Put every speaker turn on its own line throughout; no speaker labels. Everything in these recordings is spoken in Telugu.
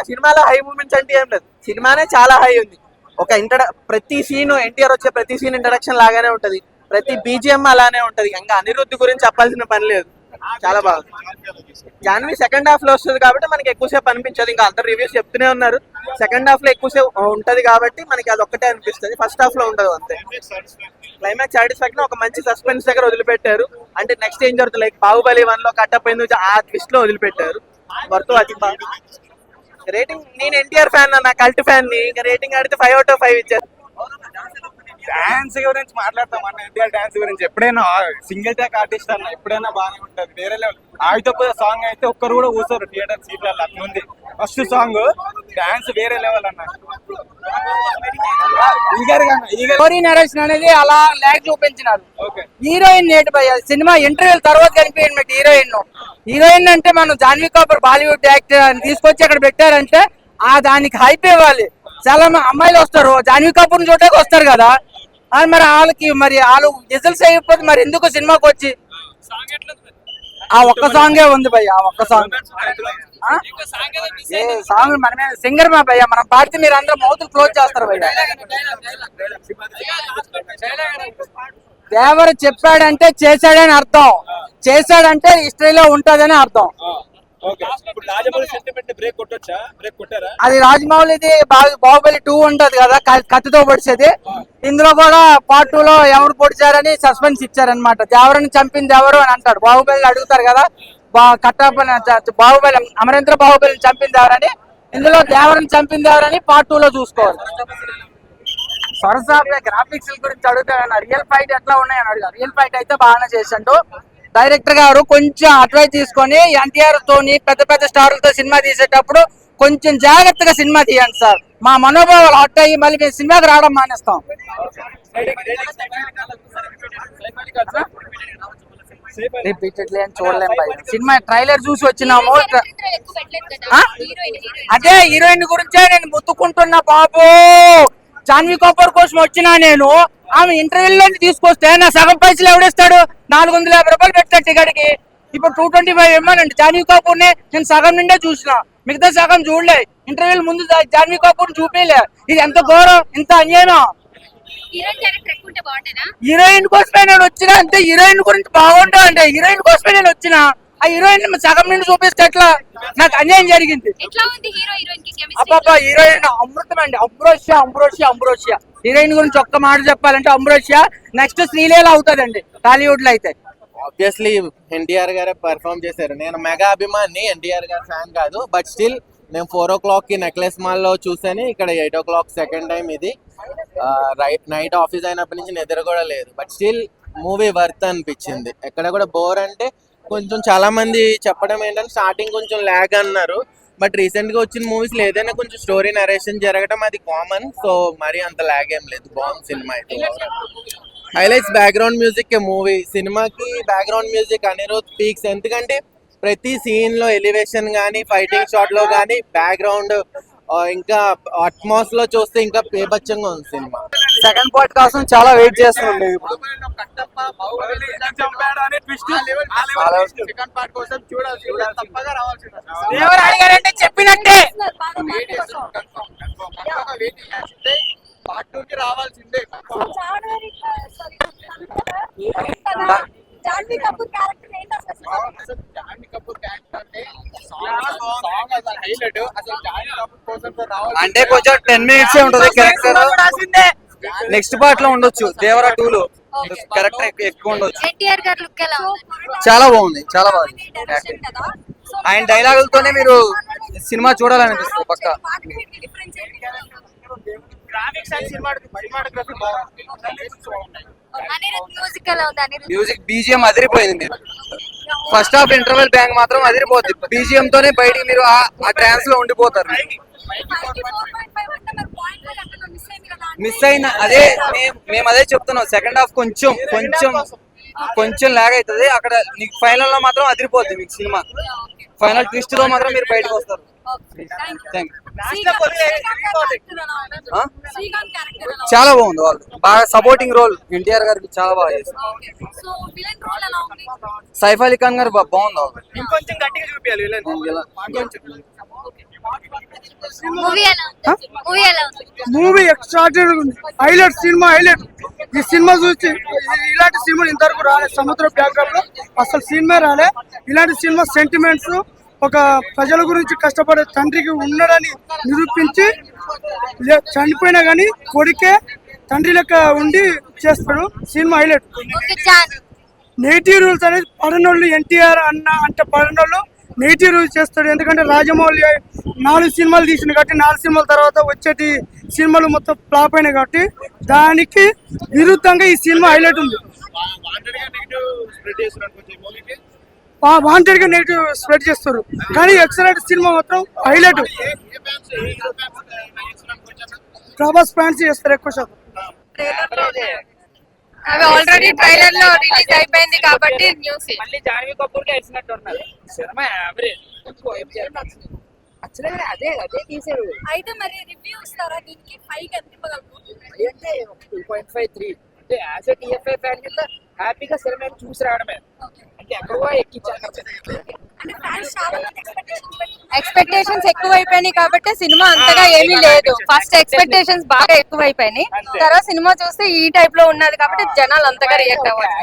ఆ సినిమాలో హై మూమెంట్స్ అంటే ఏం లేదు. సినిమానే చాలా హై ఉంది. ఒక ఇంటర్ ప్రతి సీన్ ఎన్టీఆర్ వచ్చే ప్రతి సీన్ ఇంట్రడక్షన్ లాగానే ఉంటది. ప్రతి బీజిఎం అలానే ఉంటది. ఇంకా అనిరుద్ధి గురించి చెప్పాల్సిన పని లేదు. చాలా బాగుంది జాన్వి సెకండ్ హాఫ్లో వస్తుంది కాబట్టి మనకి ఎక్కువసేపు అనిపించదు. ఇంకా అందరు రివ్యూస్ చెప్తూనే ఉన్నారు. సెకండ్ హాఫ్లో ఎక్కువసేపు ఉంటది కాబట్టి మనకి అది ఒక్కటే అనిపిస్తుంది. ఫస్ట్ హాఫ్లో ఉండదు అంతే. క్లైమాక్స్ సాటిస్ఫాక్షన్ ఒక మంచి సస్పెన్స్ దగ్గర వదిలిపెట్టారు. అంటే నెక్స్ట్ ఏం జరుగుతుంది? లైక్ బాహుబలి వన్లో కట్టప్ అయింది. ఆ ట్విస్ట్లో వదిలిపెట్టారు. వర్త్ వాచింగ్ రేటింగ్ నేను ఎన్టీఆర్ ఫ్యాన్ నా కల్ట్ ఫ్యాన్ని ఇంకా రేటింగ్ ఆడితే ఫైవ్ అవుట్ ఆఫ్ ఫైవ్ ఇచ్చారు
డాన్స్ గురించి మాట్లాడతాం అన్న ఎన్టీఆర్ డాన్స్ గురించి. ఎప్పుడైనా సింగిల్ ట్యాక్ ఆర్టిస్ట్ అన్న ఎప్పుడైనా బాగానే ఉంటది. వేరే లెవెల్. ఆవితో సాంగ్ అయితే ఒక్కరు కూడా కూర్చోరు థియేటర్ సీట్లలో అట్లుంది ఫస్ట్ సాంగ్ డాన్స్ వేరే లెవెల్ అన్న. ఈగర్గా ఈగర్
స్టోరీ నరేషన్ అనేది అలా ల్యాగ్ చూపించినారు.
ఓకే.
హీరోయిన్ నేటి భయ్య? సినిమా ఇంటర్వ్యూ తర్వాత కనిపించండి హీరోయిన్ హీరోయిన్ అంటే మనం జాన్వీ కపూర్ బాలీవుడ్ యాక్టర్ అని తీసుకొచ్చి అక్కడ పెట్టారంటే ఆ దానికి హైప్ ఇవ్వాలి. చాలా అమ్మాయిలు వస్తారు. జాన్వీ కపూర్ చూడడానికి వస్తారు కదా. మరి వాళ్ళకి మరి వాళ్ళు రిజల్ట్స్ అయిపోతే మరి ఎందుకు సినిమాకి వచ్చి? ఆ ఒక్క సాంగే ఉంది భయ్య ఆ ఒక్క సాంగ్. ఏ సాంగ్ మనమే సింగర్ మా భయ్య మనం పాడితే మీరు అందరూ మౌతులు క్లోజ్ చేస్తారు భయ్య. దేవరు చెప్పాడంటే చేశాడని అర్థం. చేశాడంటే హిస్టరీలో ఉంటదని అర్థం.
ఓకే ఇప్పుడు రాజమౌళి సెంటిమెంట్ బ్రేక్ కొట్టొచ్చా? బ్రేక్ కొట్టారా?
అది రాజమౌళిది బా- బాహుబలి టూ ఉంటది కదా కత్తితో పొడిచేది. ఇందులో కూడా పార్ట్ టూ లో ఎవరు పొడిచారని సస్పెన్స్ ఇచ్చారనమాట దేవరని చంపింది ఎవరు అని అంటాడు. బాహుబలిని అడుగుతారు కదా చ- బాహుబలి అమరేంద్ర బాహుబలిని చంపింది ఎవరని. ఇందులో దేవరని చంపింది ఎవరని పార్ట్ టూ లో చూసుకోవాలి. సరసాపే గ్రాఫిక్స్ గురించి అడుగుతాను. రియల్ ఫైట్ ఎట్లా ఉన్నాయని అడిగారు రియల్ ఫైట్ అయితే బాగానే చేసిండు. డైరెక్టర్ గారు కొంచెం అడ్వైస్ తీసుకొని ఎన్టీఆర్ తోని పెద్ద పెద్ద స్టార్లతో సినిమా తీసేటప్పుడు కొంచెం జాగ్రత్తగా సినిమా తీయండి సార్. మా మనోభావాలు హట్ అయ్యి మళ్ళీ మేము సినిమాకి రావడం మానేస్తాం. రిపీటెడ్లీ అని చూడలేం భయ్. సినిమా ట్రైలర్ చూసి వచ్చినాము? అదే హీరోయిన్ గురించే నేను ముత్తుకుంటున్నా బాబు. జాన్వీ కపూర్ కోసం వచ్చినా నేను ఆమె ఇంటర్వ్యూలో తీసుకొస్తే నా సగం పైసలు ఎవడేస్తాడు? నాలుగు వందల యాభై రూపాయలు పెట్టాడు టికెట్కి. ఇప్పుడు టూ ట్వంటీ ఫైవ్ ఇవ్వనండి జాన్వీ కపూర్ని నేను సగం నిండే చూసిన. మిగతా సగం చూడలే. ఇంటర్వ్యూల ముందు జాన్వీ కపూర్ చూపించలే ఇది ఎంత ఘోరం? ఇంత అన్యాయం
హీరోయిన్
కోసమే నేను వచ్చిన. అంతే హీరోయిన్ గురించి బాగుంటా అంటే హీరోయిన్ కోసమే నేను వచ్చిన. ఆ హీరోయిన్ సగం నుండి చూపిస్తే ఎట్లా? నాకు అన్యాయం జరిగింది.
ఎట్లా ఉంది హీరో హీరోయిన్కి కెమిస్ట్రీ
అబ్బాబా హీరోయిన్ అమృతం అండి. అంబ్రోషియా అంబ్రోషియా అంబ్రోషియా హీరోయిన్ గురించి ఒక్క మాట చెప్పాలంటే అంబ్రోషియా నెక్స్ట్ శ్రీలీల అవుతుందండి టాలీవుడ్లో అయితే.
ఆబ్వియస్లీ ఎన్టీఆర్ గారే పర్ఫామ్ చేశారు. నేను మెగా అభిమాని ఎన్టీఆర్ గారి ఫ్యాన్ కాదు. బట్ స్టిల్ నేను ఫోర్ ఓ క్లాక్కి నెక్లెస్ మాల్లో చూసాను ఇక్కడ eight o'clock second time ఇది రైట్ నైట్ ఆఫీస్ అయినప్పటి నుంచి నిద్ర కూడా లేదు. బట్ స్టిల్ మూవీ వర్త్ అనిపించింది. ఎక్కడ కూడా బోర్ అంటే కొంచెం చాలా మంది చెప్పడం ఏంటంటే స్టార్టింగ్ కొంచెం ల్యాగ్ అన్నారు. బట్ రీసెంట్గా వచ్చిన మూవీస్లో ఏదైనా కొంచెం స్టోరీ నరేషన్ జరగడం అది కామన్ సో మరి అంత ల్యాగ్ ఏం లేదు. బాగుంది సినిమా అయితే. హైలైట్స్ బ్యాక్గ్రౌండ్ మ్యూజిక్ మూవీ సినిమాకి బ్యాక్గ్రౌండ్ మ్యూజిక్ అనిరుద్ పీక్స్ ఎందుకంటే ప్రతి సీన్లో ఎలివేషన్ కానీ ఫైటింగ్ షాట్లో కానీ బ్యాక్గ్రౌండ్ ఇంకా అట్మాస్లో చూస్తే ఇంకా పేపచ్చంగా ఉంది సినిమా
సెకండ్ పార్ట్ కోసం చాలా వెయిట్ చేస్తున్నాం ఇప్పుడు.
సెకండ్ పార్ట్ కోసం చూడాలి తప్పగా రావాల్సింది.
ఎవరు అడిగారంటే చెప్పినట్టే.
పార్ట్ టూ కి రావాల్సిందే.
జాన్వీ కపూర్ క్యారెక్టర్ ఏంటి అసలు
అసలు జాన్వీ కపూర్ క్యారెక్టర్ అంటే సాంగ్ అసలు హైలైట్ అసలు జాన్వీ కపూర్ కోసం రావాలి
అంటే కొంచెం టెన్ మినిట్స్ ఉంటది క్యారెక్టర్ నెక్స్ట్ పార్ట్లో ఉండొచ్చు. దేవరా టూ లో. కరెక్ట్ ఎక్కువ ఉండొచ్చు.
ఎన్టీఆర్ గారి లుక్ ఎలా ఉంది?
చాలా బాగుంది. చాలా బాగుంది. ఆయన డైలాగులతోనే మీరు సినిమా చూడాలనిపిస్తుంది పక్క.
మ్యూజిక్
బీజిఎం అదిరిపోయింది. మీరు ఫస్ట్ హాఫ్ ఇంటర్వెల్ బ్యాంక్ మాత్రం అదిరిపోద్ది. బీజిఎం తోనే బయటికి మీరు ఆ- ఆ ట్రాన్స్లో ఉండిపోతారు. మిస్ అయిన అదే మేము అదే చెప్తున్నాం. సెకండ్ హాఫ్ కొంచెం కొంచెం కొంచెం లాగ్ అవుతుంది. అక్కడ నీకు ఫైనల్లో మాత్రం అదిరిపోద్ది మీకు సినిమా. ఫైనల్ ట్విస్ట్లో మాత్రం మీరు బయటకు వస్తారు? చాలా బాగుంది. వాళ్ళు బాగా సపోర్టింగ్ రోల్ ఎన్టీఆర్ గారికి చాలా బాగా చేస్తారు
సో విలన్ రోల్ ఎలా ఉంది?
సైఫ్ అలీ ఖాన్ గారు బా- బాగుంది.
ఇంకొంచెం గట్టిగా చూపించాలి
మూవీ
ఎక్స్ట్రాడినరీ ఉంది? హైలైట్ సినిమా హైలైట్ ఈ సినిమా చూసి ఇలాంటి సినిమా ఇంతవరకు రాలే. సముద్ర బ్యాక్గ్రౌండ్లో అసలు సినిమా రాలే. ఇలాంటి సినిమా సెంటిమెంట్స్ ఒక ప్రజల గురించి కష్టపడే తండ్రికి ఉన్నాడని నిరూపించి చనిపోయినా గానీ కొడుకే తండ్రి లెక్క ఉండి చేస్తాడు సినిమా హైలైట్ నెగిటివ్ రూల్స్ అనేది పడనోళ్ళు ఎన్టీఆర్ అన్న అంటే పడనోళ్ళు నెగిటివ్ రూల్స్ చేస్తాడు. ఎందుకంటే రాజమౌళి నాలుగు సినిమాలు తీసిండు కాబట్టి నాలుగు సినిమాల తర్వాత వచ్చేటి సినిమాలు మొత్తం ఫ్లాప్ అయినాయి కాబట్టి దానికి విరుద్ధంగా ఈ సినిమా హైలైట్ ఉంది. వాంటెడ్గా నెగిటివ్ స్ప్రెడ్ చేస్తారు. కానీ ఎక్సలెంట్ సినిమా మాత్రం హైలైట్. ప్రభాస్ ఫ్యాన్స్ చేస్తారు ఎక్కువ శాతం.
అవి ఆల్రెడీ ట్రైలర్లో రిలీజ్ అయిపోయింది కాబట్టి న్యూస్
మళ్ళీ జాన్వీ కపూర్కి వేసినట్టు ఉన్నారు. సినిమా యావరేజ్ అసలే అదే అదే తీసారు.
అయితే మరి రివ్యూ ఇస్తారా దీనికి ఫైవ్ ఎంత ఇవ్వగలరు?
అంటే టూ పాయింట్ ఫైవ్ త్రీ అంటే యాజ్ ఎ టీఎఫ్ఐ ఫ్యాన్ కింద హ్యాపీగా సినిమా చూసి రావడమే.
ఎక్స్పెక్టేషన్స్ ఎక్కువ ఎక్కువైపోయినాయి కాబట్టి సినిమా అంతగా ఏమీ లేదు. ఫస్ట్ ఎక్స్పెక్టేషన్స్ బాగా ఎక్కువైపోయినాయి. తర్వాత సినిమా చూస్తే ఈ టైప్లో ఉన్నది కాబట్టి జనాలు అంతగా రియాక్ట్ అవ్వాలి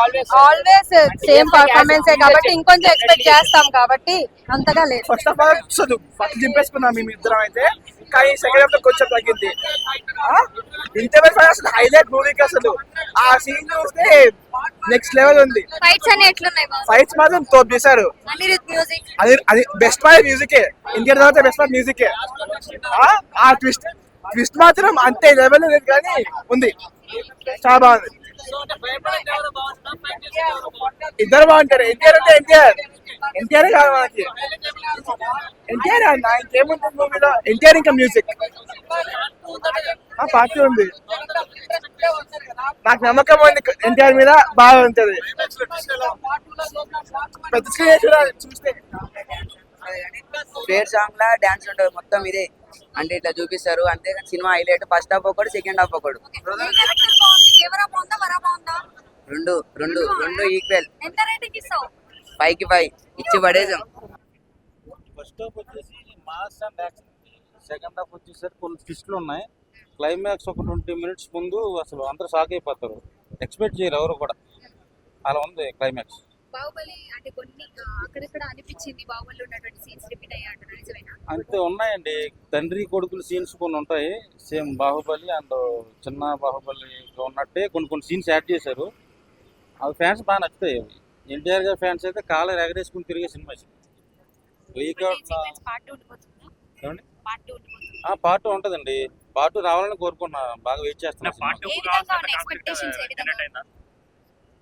ఆల్వేస్
ఆల్వేస్ సేమ్ పర్ఫార్మెన్స్ కాబట్టి ఇంకొంచెం ఎక్స్పెక్ట్ చేస్తాం కాబట్టి అంతగా లేదు.
ఫస్ట్ ఆఫ్ ఆల్ చదువు ఫస్ట్ దింపేసుకున్నాం మేము ఇద్దరం అయితే. కానీ సెకండ్ హాఫ్లో కొంచెం తగ్గింది. ఇంటర్వెల్ అసలు హైలైట్ మూవీకి అసలు. ఆ సీన్ చూస్తే నెక్స్ట్ లెవెల్ ఉంది.
ఫైట్స్ అన్ని ఎట్లున్నాయి బాబు?
ఫైట్స్ మాత్రం తోపు చేశారు. అది అది బెస్ట్ పార్ట్ మ్యూజికే ఇండియా తర్వాత బెస్ట్ పార్ట్ మ్యూజికే ఆ? ట్విస్ట్ ట్విస్ట్ మాత్రం అంతే లెవెల్ లేదు కానీ ఉంది. చాలా బాగుంది. ఇద్దరు బాగుంటారు. ఎన్టీఆర్ అంటే ఎన్టీఆర్. ఎన్టీఆర్ కాదు మనకి. ఎన్టీఆర్ అన్న ఇంకేముంటుంది మూవీలో ఎన్టీఆర్ ఇంకా మ్యూజిక్ ఆ పార్టీ ఉంది. నాకు నమ్మకం ఉంది ఎన్టీఆర్ మీద బాగా ఉంటది. పెద్ద చూస్తే.
సాంగ్ లా డాన్స్ ఉంటుంది మొత్తం ఇదే. అంటే ఇట్లా చూపిస్తారు అంతేగాని సినిమా హైలైట్ ఫస్ట్ హాఫ్ ఒకటి సెకండ్ హాఫ్ ఒకటి
బాగుందా
రెండు రెండు రెండు ఈక్వల్
ఎంత రేటింగ్ ఇస్తావు?
ఫైవ్కి ఫైవ్ ఇచ్చి పడేసాం.
ఫస్ట్ హాఫ్ వచ్చేసి mass and action second half వచ్చేసరికి కొన్ని ట్విస్టులు ఉన్నాయి. క్లైమాక్స్ ఒక ట్వంటీ మినిట్స్ ముందు అసలు అందరూ షాక్ అయిపోతారు. ఎక్స్పెక్ట్ చేయరు ఎవరు కూడా. అలా ఉంది క్లైమాక్స్
బాహుబలి అంటే కొన్ని ఆ, అక్కడక్కడ అనిపించింది బాహుబలి ఉన్నటువంటి సీన్స్ రిపీట్ అయ్యాడు నిజమేనా?
అంతే ఉన్నాయండి. తండ్రి కొడుకులు సీన్స్ కొన్ని ఉంటాయి. సేమ్ బాహుబలి అండ్ చిన్న బాహుబలి ఉన్నట్టే కొన్ని కొన్ని సీన్స్ యాడ్ చేశారు. అవి ఫ్యాన్స్ బాగా నచ్చుతాయి అవి. ఎన్టీఆర్ గారి ఫ్యాన్స్ అయితే కాలర్ ఎగరేసుకుని తిరిగే సినిమా
పార్ట్ టూ ఉండిపోతుందా?
ఏమండి?
పార్ట్ టూ ఉండిపోతుంది?
ఆ పార్ట్ ఉంటదండి. పార్ట్ రావాలని కోరుకున్నా బాగా వెయిట్ చేస్తున్నా సినిమా.
ఏ విధంగా ఉన్నాయి ఎక్స్పెక్టేషన్స్ ఏ విధంగా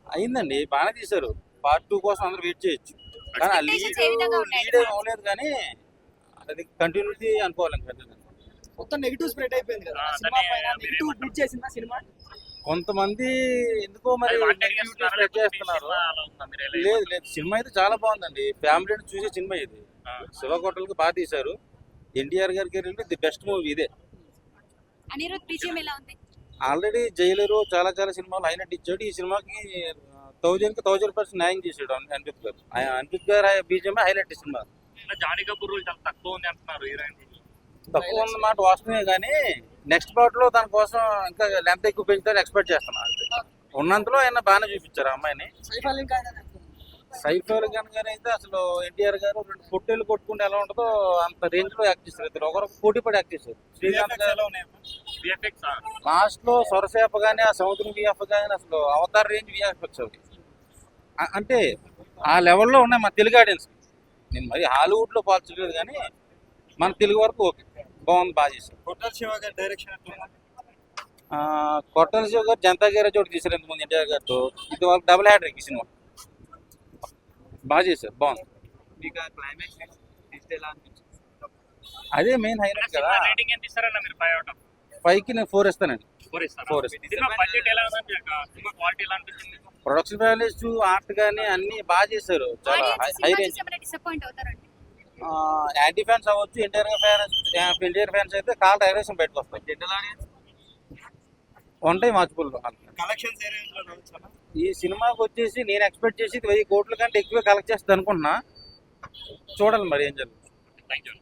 అయిందండి బాగానే తీశారు. పార్ట్ టూ కోసం అందరూ వెయిట్ చేయొచ్చు. కానీ ఆ లీడ్? లీడ్ అవ్వలేదు కానీ అది కంటిన్యూటీ అనుకోవాలి.
మొత్తం నెగిటివ్ స్ప్రెడ్ అయిపోయింది కదా. సినిమా పైన నెగిటివ్ గుడ్ చేసిందా సినిమా?
కొంతమంది ఎందుకో మరి చేస్తున్నారు. లేదు లేదు. సినిమా అయితే చాలా బాగుందండి. ఫ్యామిలీని చూసే సినిమా ఇది. శివ కోటలకి బాగా తీశారు. ఎన్టీఆర్ గారి కెరీర్ ది బెస్ట్ మూవీ ఇదే.
అనిరుద్ బీజియం ఎలా ఉంది?
ఆల్రెడీ జైలరు చాలా చాలా సినిమాలు హైలైట్ ఇచ్చాడు ఈ సినిమాకి థౌజండ్కి థౌజండ్ పర్సెంట్ న్యాయం చేసాడు అన్- అనిరుద్ గారు. ఆయన అనిరుద్ గారు బీజమే హైలైట్ ఈ సినిమా
జానీ కపూర్ తక్కువ ఉంది అంటున్నారు హీరోయిన్.
తక్కువ ఉన్న మాట వాస్తవమే కానీ నెక్స్ట్ పార్ట్లో దాని కోసం ఇంకా లెంత్ ఎక్కువ పెంచుతారు ఎక్స్పెక్ట్ చేస్తున్నాను. ఉన్నంతలో ఆయన బాగానే చూపించారు అమ్మాయిని. సైఫ్ అలీ ఖాన్ గారు అయితే అసలు ఎన్టీఆర్ గారు రెండు పొట్టేలు కొట్టుకుంటే ఎలా ఉంటుందో అంత రేంజ్లో యాక్ట్ చేస్తారు ఇద్దరు ఒకరు పోటీ పడి యాక్ట్ చేశారు. శ్రీకాంత్ గారు లాస్ట్లో సొరసేప కానీ ఆ సముద్రం విఎఫ్ కానీ అసలు అవతార్ రేంజ్ విఎఫ్ఎక్స్ అవి అంటే ఆ లెవెల్లో ఉన్నాయి మన తెలుగు ఆడియన్స్ నేను మరి హాలీవుడ్లో పోల్చలేదు కానీ మన తెలుగు వరకు ఓకే. బాగుంది బాగా చేశారు.
కొట్టాల శివ గారి డైరెక్షన్ ఎట్లుంది
ఆ, కొట్టాల శివ గారు జనతా గ్యారేజ్ ఒకటి తీశారు ఇంతకుముందు ఎన్టీఆర్ గారితో. ఇది వాళ్ళకి డబుల్ హ్యాడ్రిక్ ఈ సినిమా. బాగా చేశారు బాగుంది.
మీకు క్లైమాక్స్ ఎలా అనిపించింది?
అదే మెయిన్ హైలైట్ కదా.
రేటింగ్ ఎంత ఇస్తారన్న మీరు ఫైవ్ అవుట్ ఆఫ్
ఫైవ్కి నేను ఫోర్ ఇస్తానండి.
ఫోర్
ఇస్తాను.
సినిమా బడ్జెట్ ఎలా ఉంది సినిమా క్వాలిటీ ఎలా అనిపించింది?
ప్రొడక్షన్ వాల్యూస్ ఆర్ట్ కానీ అన్ని బాగా చేశారు. చాలా హై రేంజ్
డిసప్పాయింట్ అవుతారండి?
యాంటీ ఫ్యాన్స్ అవ్వచ్చు ఎన్టీఆర్ ఫ్యాన్స్ ఎన్టీఆర్ ఫ్యాన్స్ అయితే కాల్ డైరెక్షన్ బయటకు వస్తాయి.
General audience
one time watchable
collections
ఈ సినిమాకి వచ్చేసి నేను ఎక్స్పెక్ట్ చేసి వెయ్యి కోట్ల కంటే ఎక్కువ కలెక్ట్ చేస్తుంది అనుకుంటున్నా చూడాలి మరి ఏం జరుగుతుంది.
Thank you